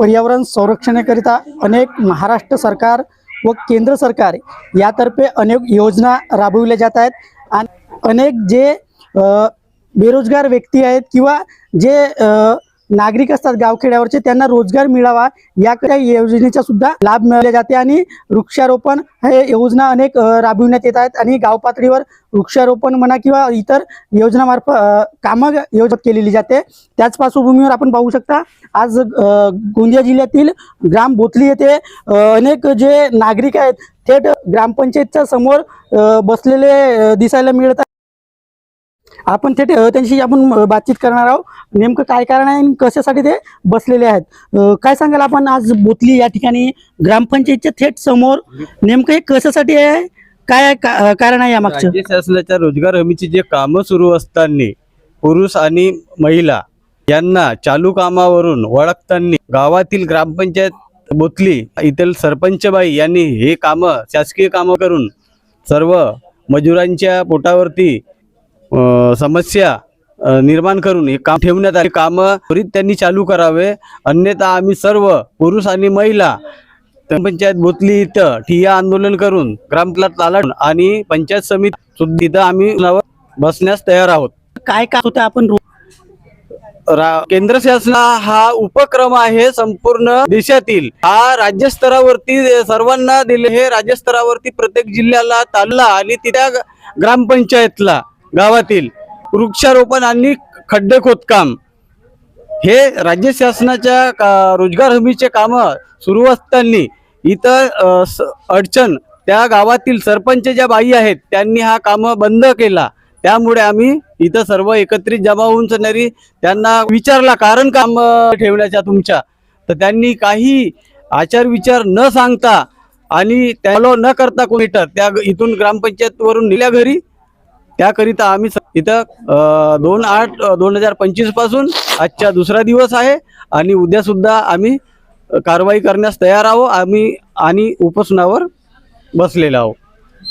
पर्यावरण संरक्षणाकरिता अनेक महाराष्ट्र सरकार व केंद्र सरकार यातर्फे अनेक योजना राबविल्या जात आहेत. आणि अनेक जे बेरोजगार व्यक्ती आहेत किंवा जे नागरिक असतात गावखेड्यावरचे त्यांना रोजगार मिळावा या योजनेचा सुद्धा लाभ मिळवले जाते आणि वृक्षारोपण हे योजना अनेक राबविण्यात येत आहेत आणि गाव पातळीवर वृक्षारोपण म्हणा किंवा इतर योजनामार्फत कामं योजना केलेली जाते. त्याच पार्श्वभूमीवर आपण पाहू शकता आज गोंदिया जिल्ह्यातील ग्राम बोथली येथे अनेक जे नागरिक आहेत थेट ग्रामपंचायतच्या समोर बसलेले दिसायला मिळत आपण थेट अ, त्यांच्याशी आपण बातचीत करणार आहोत. नेमकं काय कारण आहे आणि कशासाठी ते बसलेले आहेत? काय सांगाल आपण आज बोतली या ठिकाणी ग्रामपंचायतच्या थेट समोर? नेमकं हे कशासाठी आहे? काय कारण आहे यामागचं शासनाच्या रोजगार हमीची जे कामं सुरू असताना पुरुष आणि महिला यांना चालू कामावरून ओळखताना गावातील ग्रामपंचायत बोतली इथील सरपंचबाई यांनी हे कामं शासकीय कामं करून सर्व मजुरांच्या पोटावरती समस्या निर्माण करून हे काम ठेवण्यात आले. कामं त्वरित त्यांनी चालू करावे. अन्यथा आम्ही सर्व पुरुष आणि महिला ग्रामपंचायत बोतली इथं ठिय्या आंदोलन करून ग्रामला तालाडून आणि पंचायत समिती सुद्धा इथं आम्ही बसण्यास तयार आहोत. काय काय होतं आपण केंद्र शासन हा उपक्रम आहे संपूर्ण देशातील. हा राज्यस्तरावरती सर्वांना दिले हे राज्यस्तरावरती प्रत्येक जिल्ह्याला तालुका आणि तिथ्या ग्रामपंचायतला. गावातील वृक्षारोपण आणि खड्डे खोदकाम हे राज्य शासनाच्या का- रोजगार हमीचे कामं सुरू असताना इथं स- अडचण त्या गावातील सरपंच ज्या बाई आहेत त्यांनी हा काम बंद केला. त्यामुळे आम्ही इथं सर्व एकत्रित जमा होऊन सणारी त्यांना विचारला कारण काम ठेवण्याच्या तुमच्या. तर त्यांनी काही आचार विचार न सांगता आणि त्याला न करता कोणी तर त्या इथून ग्रामपंचायतवरून नेल्या घरी. त्याकरिता आम्ही इथं दोन आठ दोन हजार पंचवीसपासून आजचा दुसरा दिवस आहे आणि उद्या सुद्धा आम्ही कारवाई करण्यास तयार आहोत. आम्ही आणि उपोषणावर बसलेलो आहोत.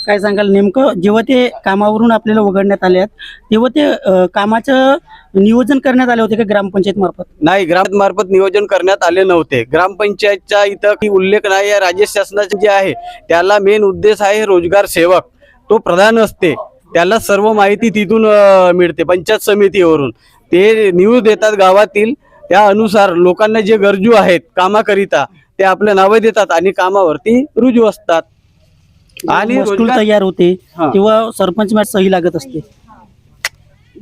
काय सांगाल नेमकं जेव्हा ते कामावरून आपल्याला वगळण्यात आले आहेत तेव्हा ते कामाचं नियोजन करण्यात आले होते का ग्रामपंचायत मार्फत? नाही ग्राममार्फत नियोजन करण्यात आले नव्हते. ग्रामपंचायतच्या इथं काही उल्लेख नाही राज्य शासनाचे जे आहे त्याला मेन उद्देश आहे रोजगार सेवक. तो प्रधान असते. त्याला सर्व माहिती तिथून मिळते पंचायत समितीवरून. ते न्यूज देतात गावातील त्या अनुसार लोकांना जे गरजू आहेत कामाकरिता ते आपलं नावं देतात आणि कामावरती रुजू असतात. आणि तयार होते. तेव्हा सरपंच मॅच सही लागत असते.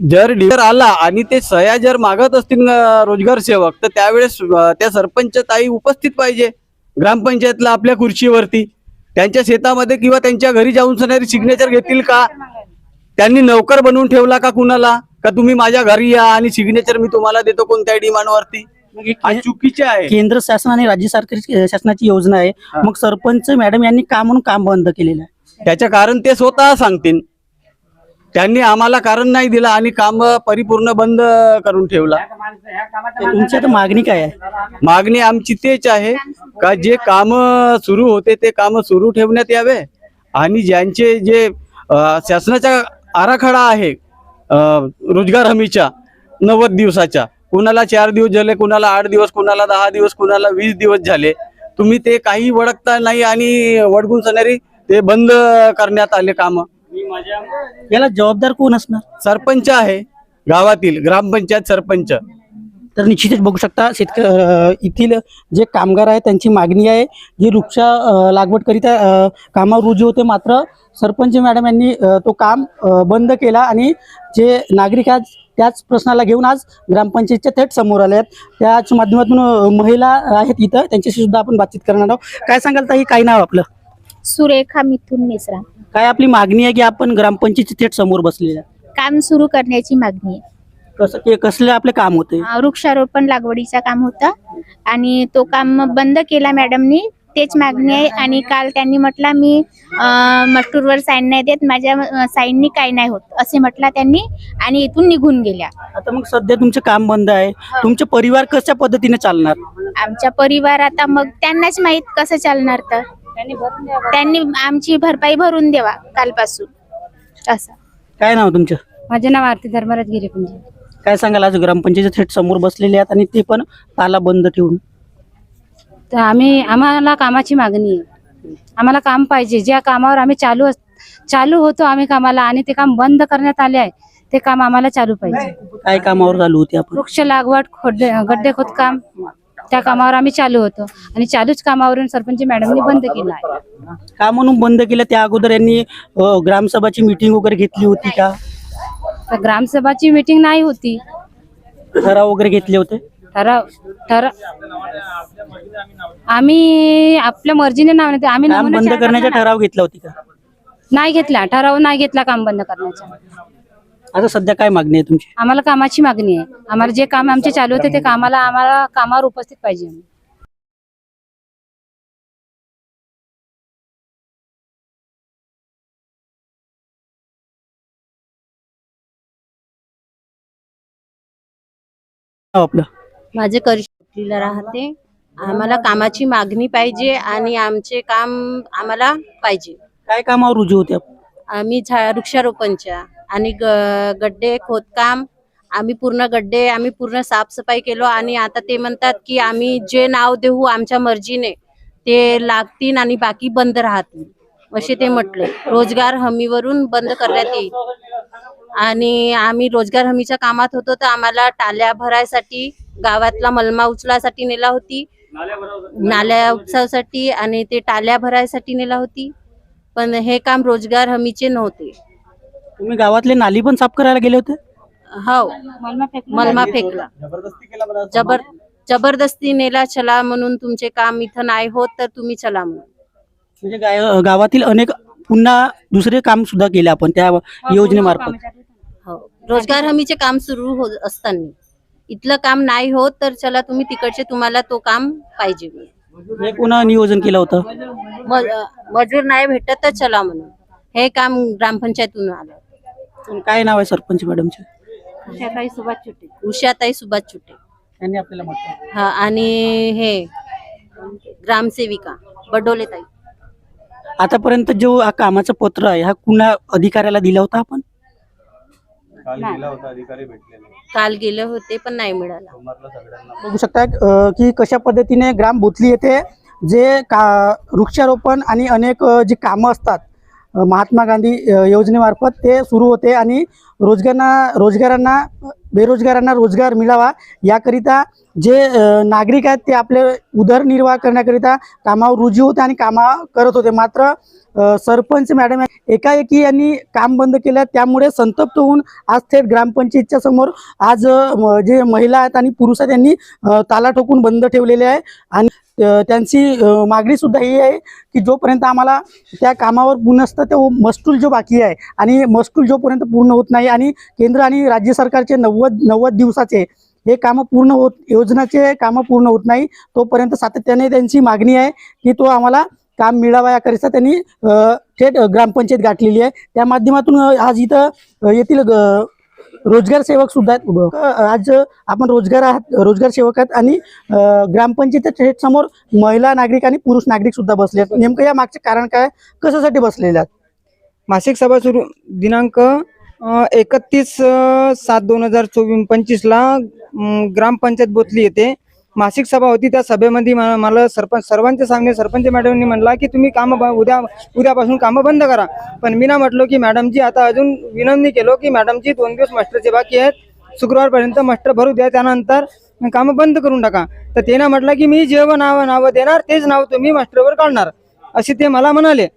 जर डीलर आला आणि ते सह्या जर मागत असतील रोजगार सेवक तर त्यावेळेस त्या सरपंच ताई उपस्थित पाहिजे. ग्रामपंचायतला आपल्या खुर्चीवरती. त्यांच्या शेतामध्ये किंवा त्यांच्या घरी जाऊन सणारी सिग्नेचर घेतील का? त्यांनी नौकर बनवून ठेवला का कुणाला? का तुम्ही माझ्या घरी या आणि सिग्नेचर मी तुम्हाला देतो कोणत्याही डिमांडवरती? चुकीचे आहे. केंद्र शासन आणि राज्य सरकार शासनाची योजना आहे. मग सरपंच मॅडम यांनी का म्हणून काम बंद केलेलं आहे? त्याचं कारण ते स्वतः सांगतील. त्यांनी आम्हाला कारण नाही दिलं आणि काम परिपूर्ण बंद करून ठेवला. तुमची आता मागणी काय आहे? मागणी आमची तेच आहे का जे काम सुरू होते ते काम सुरू ठेवण्यात यावे आणि ज्यांचे जे अ, शासनाचा आराखडा आहे रोजगार हमीच्या नव्वद दिवसाच्या. कुणाला चार दिवस झाले कुणाला आठ दिवस कुणाला दहा दिवस कुणाला वीस दिवस झाले. तुम्ही ते काही वळखता नाही आणि वडगून सणारी ते बंद करण्यात आले काम. याला जबाबदार कोण असणार? सरपंच आहे गावातील ग्रामपंचायत सरपंच. तर निश्चितच बघू शकता शेतक येथील जे कामगार आहेत त्यांची मागणी आहे जी वृक्ष अ, लागवड करिता अ, कामावर रुजू होते मात्र सरपंच मॅडम यांनी तो काम बंद केला आणि जे नागरिक आज त्याच प्रश्नाला घेऊन आज ग्रामपंचायतच्या थेट समोर आले आहेत. त्याच माध्यमातून महिला आहेत इथं. त्यांच्याशी सुद्धा आपण बातचीत करणार आहोत. काय सांगाल ताई? काय नाव आपलं? सुरेखा मिथून मिश्रा काय आपली मागणी आहे की आपण ग्रामपंचायतच्या थेट समोर बसलेल्या? आहे? काम सुरू करण्याची मागणी आहे. कसं ते कसले आपले काम होते अं, वृक्षारोपण लागवडीचं काम होतं. आणि तो काम बंद केला मॅडमनी. तेच मागणी आहे. आणि काल त्यांनी म्हटलं मी अं, मस्टूरवर साईन नाही देत. माझ्या साईननी काही नाही होत. असे म्हटलं त्यांनी. आणि इथून निघून गेल्या. आता मग सध्या तुमचं काम बंद आहे. तुमचे परिवार कशा पद्धतीने चालणार? आमचा परिवार आता मग त्यांनाच माहीत कसं चालणार तर. त्यांनी आमची भरपाई भरून द्यावा कालपासून. असं. काय नाव तुमचं? माझे नाव आरती धर्मराज गिरीपुंजे. काय सांगाल? आज ग्रामपंचायत थेट समोर बसलेले आहेत आणि ते पण ताला बंद ठेवून. तर आम्ही आम्हाला कामाची मागणी आहे. आम्हाला काम पाहिजे. ज्या कामावर आम्ही चालू अस चालू होतो आम्ही कामाला आणि ते काम बंद करण्यात आले आहे ते काम आम्हाला चालू पाहिजे. काय कामावर चालू होते आपण? वृक्ष लागवड खोडे गड्डे खोदकाम त्या कामावर आम्ही चालू होतो. आणि चालूच कामावरून सरपंच मॅडमनी बंद केलं आहे. का म्हणून बंद केलं? त्या अगोदर यांनी अ, ग्रामसभाची मीटिंग वगैरे घेतली होती का? तर ग्रामसभाची मीटिंग नाही होती. ठराव वगैरे घेतले होते? ठराव ठराव आम्ही आपल्या मर्जीने नाव नाही आम्ही काम नमुना बंद करण्याचा ठराव घेतला होती का? नाही घेतला ठराव नाही घेतला काम बंद करण्याचा आता सध्या काय मागणी आहे तुमची? आम्हाला कामाची मागणी आहे. आम्हाला जे काम आमचे चालू होते ते कामाला आम्हाला कामावर उपस्थित पाहिजे नाव आपलं? माझे करिष्ठीला राहते. आम्हाला कामाची मागणी पाहिजे आणि आमचे काम आम्हाला पाहिजे. काय कामावर रुजू होते आपण आम्ही झा वृक्षारोपणच्या आणि ग गड्डे खोदकाम आम्ही पूर्ण गड्डे आम्ही पूर्ण साफसफाई केलो आणि आता ते म्हणतात की आम्ही जे नाव देऊ आमच्या मर्जीने ते लागतील आणि बाकी बंद राहतील. असे ते म्हटले रोजगार हमीवरून बंद करण्यात येईल. आणि आम्ही रोजगार हमीच्या कामात होतो तर आम्हाला टाल्या भरायसाठी गावातला मलमा उचलासाठी नेला होती. नाल्या उपसासाठी आणि ते टाल्या भरायसाठी नेला होती. पण हे काम रोजगार हमीचे नव्हते. तुम्ही गावातले नाली पण साफ करायला गेले होते? हो. मलमा फेकला. जबर जबरदस्ती नेला चला म्हणून तुमचे काम इथं नाही होत तर तुम्ही चला म्हणून. म्हणजे गाय- गावातील अनेक पुन्हा दुसरे काम सुद्धा केले आपण त्या योजनेमार्फत. हो. रोजगार हमीचे काम सुरू हो असताना. इथलं काम नाही होत तर चला तुम्ही तिकडचे तुम्हाला तो काम पाहिजे. हे पुन्हा नियोजन केलं होतं? म- मजूर नाही भेटत तर चला म्हणून. हे काम ग्रामपंचायतून आलं. काय नाव आहे सरपंच मॅडमचे? उषाताई सुभाष चुटे उषाताई सुभाष चुटे त्यांनी आपल्याला म्हटलं. हा आणि हे ग्रामसेविका बडोले ताई आतापर्यंत जो हा कामाचं पत्र आहे हा कुणा अधिकाऱ्याला दिला होता आपण? काल गेले होते पण नाही मिळाला. बघू शकता अ, की कशा पद्धतीने ग्राम बोथली येथे जे का वृक्षारोपण आणि अनेक अ, जी कामं असतात अ, महात्मा गांधी अ, योजनेमार्फत ते सुरू होते आणि रोजगारांना रोजगारांना बेरोजगारांना रोजगार मिळावा. याकरिता जे नागरिक आहेत ते आपले उदरनिर्वाह करण्याकरिता कामावर रुजू होते आणि कामा करत होते. मात्र सरपंच मॅडम एकाएकी यांनी काम बंद केलं. त्यामुळे संतप्त होऊन आज थेट ग्रामपंचायतच्या समोर आज जे महिला आहेत आणि पुरुष आहेत त्यांनी ताला ठोकून बंद ठेवलेले आहे. आणि त्यांची मागणी सुद्धा ही आहे की जोपर्यंत आम्हाला त्या कामावर पुनस्त तो मस्तूल जो बाकी आहे आणि मस्तूल जोपर्यंत पूर्ण होत नाही आणि केंद्र आणि राज्य सरकारचे नव्वद नव्वद दिवसाचे हे कामं पूर्ण होत योजनाचे कामं पूर्ण होत नाही तोपर्यंत सातत्याने त्यांची मागणी आहे की तो आम्हाला काम मिळावा याकरिता त्यांनी थेट ग्रामपंचायत गाठलेली आहे. त्या माध्यमातून आज इथं येथील ग- रोजगार सेवक सुद्धा आहेत. अ, आज आपण रोजगार आहात रोजगार सेवक आहेत आणि थेट समोर महिला नागरिक आणि पुरुष नागरिक सुद्धा बसले आहेत. नेमकं या मागचे कारण काय? कशासाठी बसलेले आहेत? मासिक सभा सुरू दिनांक एकतीस सात दोन हजार चोवीस पंचवीसला ग्रामपंचायत बोथली येते. मासिक सभा होती त्या सभेमध्ये मला सरपंच सर्वांच्या सामने सरपंच मॅडमनी म्हणला की तुम्ही कामं ब- उद्या उद्यापासून कामं बंद करा. पण मी ना म्हटलो की मॅडमजी आता अजून विनंती केलो की मॅडमजी दोन दिवस मास्टरचे बाकी आहेत. शुक्रवारपर्यंत मास्टर भरू द्या त्यानंतर कामं बंद करून टाका. तर ते ना म्हटलं की मी जेव्हा नावं नावं देणार तेच नाव तुम्ही मास्टरवर काढणार असे ते मला म्हणाले.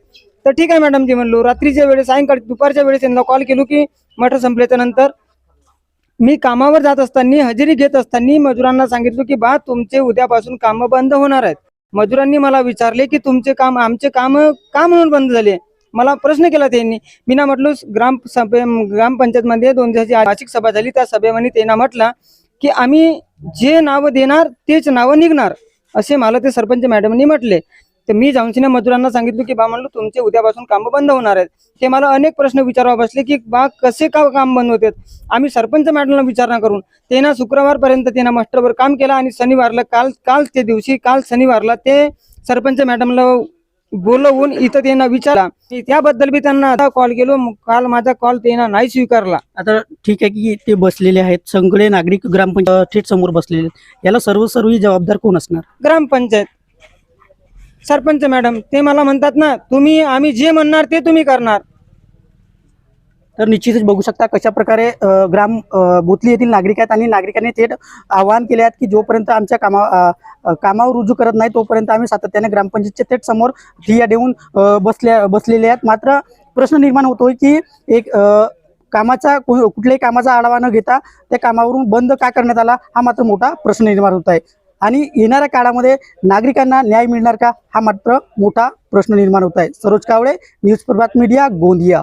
तर ठीक आहे मॅडम जी म्हणलो रात्रीच्या वेळेस सायंकाळी दुपारच्या वेळेस त्यांना कॉल केलो की मटर संपल्याच्या नंतर मी कामावर जात असताना हजेरी घेत असताना मजुरांना सांगितलं की बा तुमचे उद्यापासून कामं बंद होणार आहेत. मजुरांनी मला विचारले की तुमचे काम आमचे काम का म्हणून बंद झाले? मला प्रश्न केला त्यांनी. मी ना म्हटलो ग्राम सभे ग्रामपंचायतमध्ये दोन दिवसाची वार्षिक सभा झाली त्या सभेमध्ये त्यांना म्हटलं की आम्ही जे नावं देणार तेच नावं निघणार असे मला ते सरपंच मॅडमनी म्हटले. तर मी जाऊन मजुरांना सांगितलं की बा म्हणलं तुमचे उद्यापासून कामं बंद होणार आहेत. ते मला अनेक प्रश्न विचारावा बसले की बा कसे का काम बंद होते आम्ही सरपंच मॅडमला विचारणा करून ते ना शुक्रवारपर्यंत त्यांना मास्टरवर काम केलं आणि शनिवारला काल काल ते दिवशी काल शनिवारला ते सरपंच मॅडमला बोलवून इथं त्यांना विचारला. त्याबद्दल बी त्यांना आता कॉल. केलो काल माझा कॉल त्यांना नाही स्वीकारला. आता ठीक आहे की ते बसलेले आहेत. सगळे नागरिक ग्रामपंचायत थेट समोर बसलेले याला सर्व सर्व जबाबदार कोण असणार? ग्रामपंचायत. सरपंच मॅडम ते मला म्हणतात ना तुम्ही आम्ही जे म्हणणार ते तुम्ही करणार. तर निश्चितच बघू शकता कशा प्रकारे अ, ग्राम अ, बोथली येथील नागरिक आहेत आणि नागरिकांनी थेट आवाहन केले आहेत की जोपर्यंत आमच्या कामा अ, अ, कामावर रुजू करत नाही तोपर्यंत आम्ही सातत्याने ग्रामपंचायतच्या थेट समोर ठिया देऊन अ, बसल्या बसलेले आहेत. मात्र प्रश्न निर्माण होतोय की एक अ, कामाचा कु- कुठल्याही कामाचा आढावा न घेता त्या कामावरून बंद का करण्यात आला हा मात्र मोठा प्रश्न निर्माण होत आहे. आणि येणाऱ्या काळामध्ये नागरिकांना न्याय मिळणार का? हा मात्र मोठा प्रश्न निर्माण होत आहे. Saroj Kawale news Prabhat media Gondia.